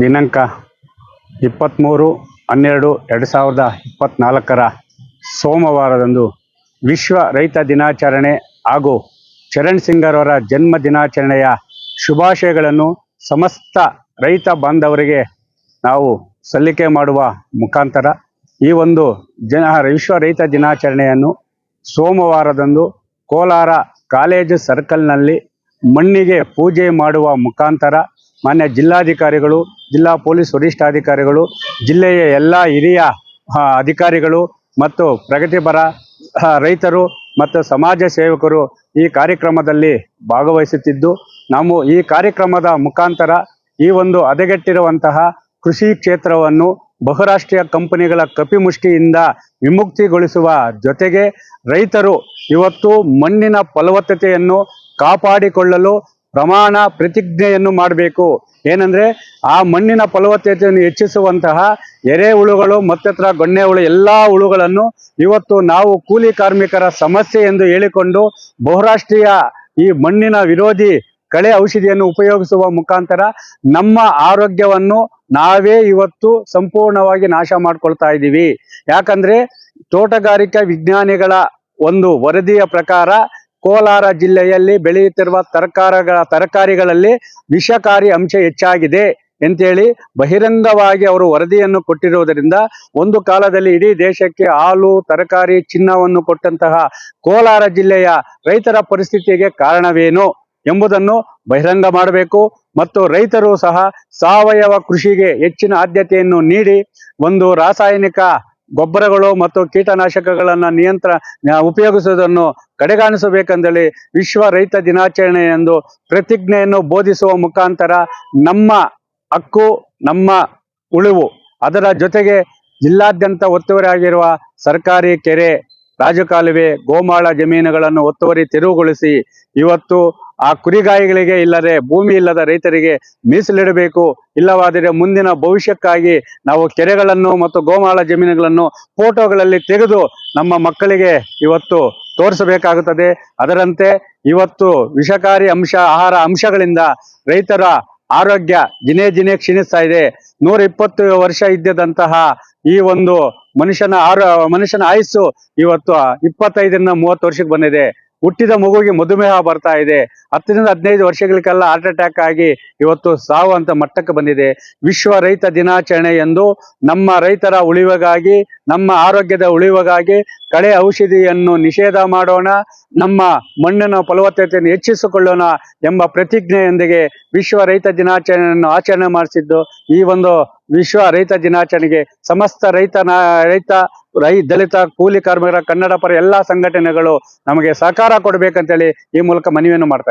ದಿನಾಂಕ ಇಪ್ಪತ್ತ್ಮೂರು ಹನ್ನೆರಡು ಎರಡು ಸಾವಿರದ ಇಪ್ಪತ್ತ್ನಾಲ್ಕರ ಸೋಮವಾರದಂದು ವಿಶ್ವ ರೈತ ದಿನಾಚರಣೆ ಹಾಗೂ ಚರಣ್ ಸಿಂಗರವರ ಜನ್ಮ ದಿನಾಚರಣೆಯ ಶುಭಾಶಯಗಳನ್ನು ಸಮಸ್ತ ರೈತ ಬಾಂಧವರಿಗೆ ನಾವು ಸಲ್ಲಿಕೆ ಮಾಡುವ ಮುಖಾಂತರ ಈ ಒಂದು ಜನ ವಿಶ್ವ ರೈತ ದಿನಾಚರಣೆಯನ್ನು ಸೋಮವಾರದಂದು ಕೋಲಾರ ಕಾಲೇಜು ಸರ್ಕಲ್ನಲ್ಲಿ ಮಣ್ಣಿಗೆ ಪೂಜೆ ಮಾಡುವ ಮುಖಾಂತರ ಮಾನ್ಯ ಜಿಲ್ಲಾಧಿಕಾರಿಗಳು, ಜಿಲ್ಲಾ ಪೊಲೀಸ್ ವರಿಷ್ಠಾಧಿಕಾರಿಗಳು, ಜಿಲ್ಲೆಯ ಎಲ್ಲ ಹಿರಿಯ ಅಧಿಕಾರಿಗಳು ಮತ್ತು ಪ್ರಗತಿಪರ ರೈತರು ಮತ್ತು ಸಮಾಜ ಸೇವಕರು ಈ ಕಾರ್ಯಕ್ರಮದಲ್ಲಿ ಭಾಗವಹಿಸುತ್ತಿದ್ದು, ನಾವು ಈ ಕಾರ್ಯಕ್ರಮದ ಮುಖಾಂತರ ಈ ಒಂದು ಹದಗೆಟ್ಟಿರುವಂತಹ ಕೃಷಿ ಕ್ಷೇತ್ರವನ್ನು ಬಹುರಾಷ್ಟ್ರೀಯ ಕಂಪನಿಗಳ ಕಪಿಮುಷ್ಟಿಯಿಂದ ವಿಮುಕ್ತಿಗೊಳಿಸುವ ಜೊತೆಗೆ ರೈತರು ಇವತ್ತು ಮಣ್ಣಿನ ಫಲವತ್ತತೆಯನ್ನು ಕಾಪಾಡಿಕೊಳ್ಳಲು ಪ್ರಮಾಣ ಪ್ರತಿಜ್ಞೆಯನ್ನು ಮಾಡಬೇಕು. ಏನಂದ್ರೆ ಆ ಮಣ್ಣಿನ ಫಲವತ್ತತೆಯನ್ನು ಹೆಚ್ಚಿಸುವಂತಹ ಎರೆಹುಳುಗಳು ಮತ್ತತ್ರ ಗೊಣ್ಣೆ ಹುಳು, ಎಲ್ಲಾ ಹುಳುಗಳನ್ನು ಇವತ್ತು ನಾವು ಕೂಲಿ ಕಾರ್ಮಿಕರ ಸಮಸ್ಯೆ ಎಂದು ಹೇಳಿಕೊಂಡು ಬಹುರಾಷ್ಟ್ರೀಯ ಈ ಮಣ್ಣಿನ ವಿರೋಧಿ ಕಳೆ ಔಷಧಿಯನ್ನು ಉಪಯೋಗಿಸುವ ಮುಖಾಂತರ ನಮ್ಮ ಆರೋಗ್ಯವನ್ನು ನಾವೇ ಇವತ್ತು ಸಂಪೂರ್ಣವಾಗಿ ನಾಶ ಮಾಡ್ಕೊಳ್ತಾ ಇದ್ದೀವಿ. ಯಾಕಂದ್ರೆ ತೋಟಗಾರಿಕಾ ವಿಜ್ಞಾನಿಗಳ ಒಂದು ವರದಿಯ ಪ್ರಕಾರ ಕೋಲಾರ ಜಿಲ್ಲೆಯಲ್ಲಿ ಬೆಳೆಯುತ್ತಿರುವ ತರಕಾರಗಳ ತರಕಾರಿಗಳಲ್ಲಿ ವಿಷಕಾರಿ ಅಂಶ ಹೆಚ್ಚಾಗಿದೆ ಅಂತೇಳಿ ಬಹಿರಂಗವಾಗಿ ಅವರು ವರದಿಯನ್ನು ಕೊಟ್ಟಿರುವುದರಿಂದ ಒಂದು ಕಾಲದಲ್ಲಿ ಇಡೀ ದೇಶಕ್ಕೆ ಹಾಲು, ತರಕಾರಿ ಚಿನ್ನವನ್ನು ಕೊಟ್ಟಂತಹ ಕೋಲಾರ ಜಿಲ್ಲೆಯ ರೈತರ ಪರಿಸ್ಥಿತಿಗೆ ಕಾರಣವೇನು ಎಂಬುದನ್ನು ಬಹಿರಂಗ ಮಾಡಬೇಕು ಮತ್ತು ರೈತರು ಸಹ ಸಾವಯವ ಕೃಷಿಗೆ ಹೆಚ್ಚಿನ ಆದ್ಯತೆಯನ್ನು ನೀಡಿ ಒಂದು ರಾಸಾಯನಿಕ ಗೊಬ್ಬರಗಳು ಮತ್ತು ಕೀಟನಾಶಕಗಳನ್ನು ನಿಯಂತ್ರ ಉಪಯೋಗಿಸುವುದನ್ನು ಕಡೆಗಾಣಿಸಬೇಕೆಂದೇಳಿ ವಿಶ್ವ ರೈತ ದಿನಾಚರಣೆ ಎಂದು ಪ್ರತಿಜ್ಞೆಯನ್ನು ಬೋಧಿಸುವ ಮುಖಾಂತರ ನಮ್ಮ ಹಕ್ಕು, ನಮ್ಮ ಉಳಿವು, ಅದರ ಜೊತೆಗೆ ಜಿಲ್ಲಾದ್ಯಂತ ಒತ್ತುವರಿ ಆಗಿರುವ ಸರ್ಕಾರಿ ಕೆರೆ, ರಾಜಕಾಲುವೆ, ಗೋಮಾಳ ಜಮೀನುಗಳನ್ನು ಒತ್ತುವರಿ ತೆರವುಗೊಳಿಸಿ ಇವತ್ತು ಆ ಕುರಿಗಾಯಿಗಳಿಗೆ ಇಲ್ಲದೆ ಭೂಮಿ ಇಲ್ಲದ ರೈತರಿಗೆ ಮೀಸಲಿಡಬೇಕು, ಇಲ್ಲವಾದರೆ ಮುಂದಿನ ಭವಿಷ್ಯಕ್ಕಾಗಿ ನಾವು ಕೆರೆಗಳನ್ನು ಮತ್ತು ಗೋಮಾಳ ಜಮೀನುಗಳನ್ನು ಫೋಟೋಗಳಲ್ಲಿ ತೆಗೆದು ನಮ್ಮ ಮಕ್ಕಳಿಗೆ ಇವತ್ತು ತೋರಿಸಬೇಕಾಗುತ್ತದೆ. ಅದರಂತೆ ಇವತ್ತು ವಿಷಕಾರಿ ಅಂಶ, ಆಹಾರ ಅಂಶಗಳಿಂದ ರೈತರ ಆರೋಗ್ಯ ದಿನೇ ದಿನೇ ಕ್ಷೀಣಿಸ್ತಾ ಇದೆ. ನೂರ ಇಪ್ಪತ್ತು ವರ್ಷ ಇದ್ದದಂತಹ ಈ ಒಂದು ಮನುಷ್ಯನ ಆರೋ, ಮನುಷ್ಯನ ಆಯಸ್ಸು ಇವತ್ತು ಇಪ್ಪತ್ತೈದರಿಂದ ಮೂವತ್ತು ವರ್ಷಕ್ಕೆ ಬಂದಿದೆ. ಹುಟ್ಟಿದ ಮಗುವಿಗೆ ಮಧುಮೇಹ ಬರ್ತಾ ಇದೆ. ಹತ್ತರಿಂದ ಹದಿನೈದು ವರ್ಷಗಳಿಗೆಲ್ಲ ಹಾರ್ಟ್ ಅಟ್ಯಾಕ್ ಆಗಿ ಇವತ್ತು ಸಾವು ಅಂತ ಮಟ್ಟಕ್ಕೆ ಬಂದಿದೆ ವಿಶ್ವ ರೈತ ದಿನಾಚರಣೆ ಎಂದು ನಮ್ಮ ರೈತರ ಉಳಿವಿಗಾಗಿ, ನಮ್ಮ ಆರೋಗ್ಯದ ಉಳಿವಿಗಾಗಿ ಕಳೆ ಔಷಧಿಯನ್ನು ನಿಷೇಧ ಮಾಡೋಣ, ನಮ್ಮ ಮಣ್ಣಿನ ಫಲವತ್ತತೆಯನ್ನು ಹೆಚ್ಚಿಸಿಕೊಳ್ಳೋಣ ಎಂಬ ಪ್ರತಿಜ್ಞೆಯೊಂದಿಗೆ ವಿಶ್ವ ರೈತ ದಿನಾಚರಣೆಯನ್ನು ಆಚರಣೆ ಮಾಡಿಸಿದ್ದು, ಈ ಒಂದು ವಿಶ್ವ ರೈತ ದಿನಾಚರಣೆಗೆ ಸಮಸ್ತ ರೈತ ರೈತ, ರೈ, ದಲಿತ, ಕೂಲಿ ಕಾರ್ಮಿಕರ ಕನ್ನಡ ಪರ ಎಲ್ಲಾ ಸಂಘಟನೆಗಳು ನಮಗೆ ಸಹಕಾರ ಕೊಡ್ಬೇಕಂತೇಳಿ ಈ ಮೂಲಕ ಮನವಿಯನ್ನು ಮಾಡ್ತಾ.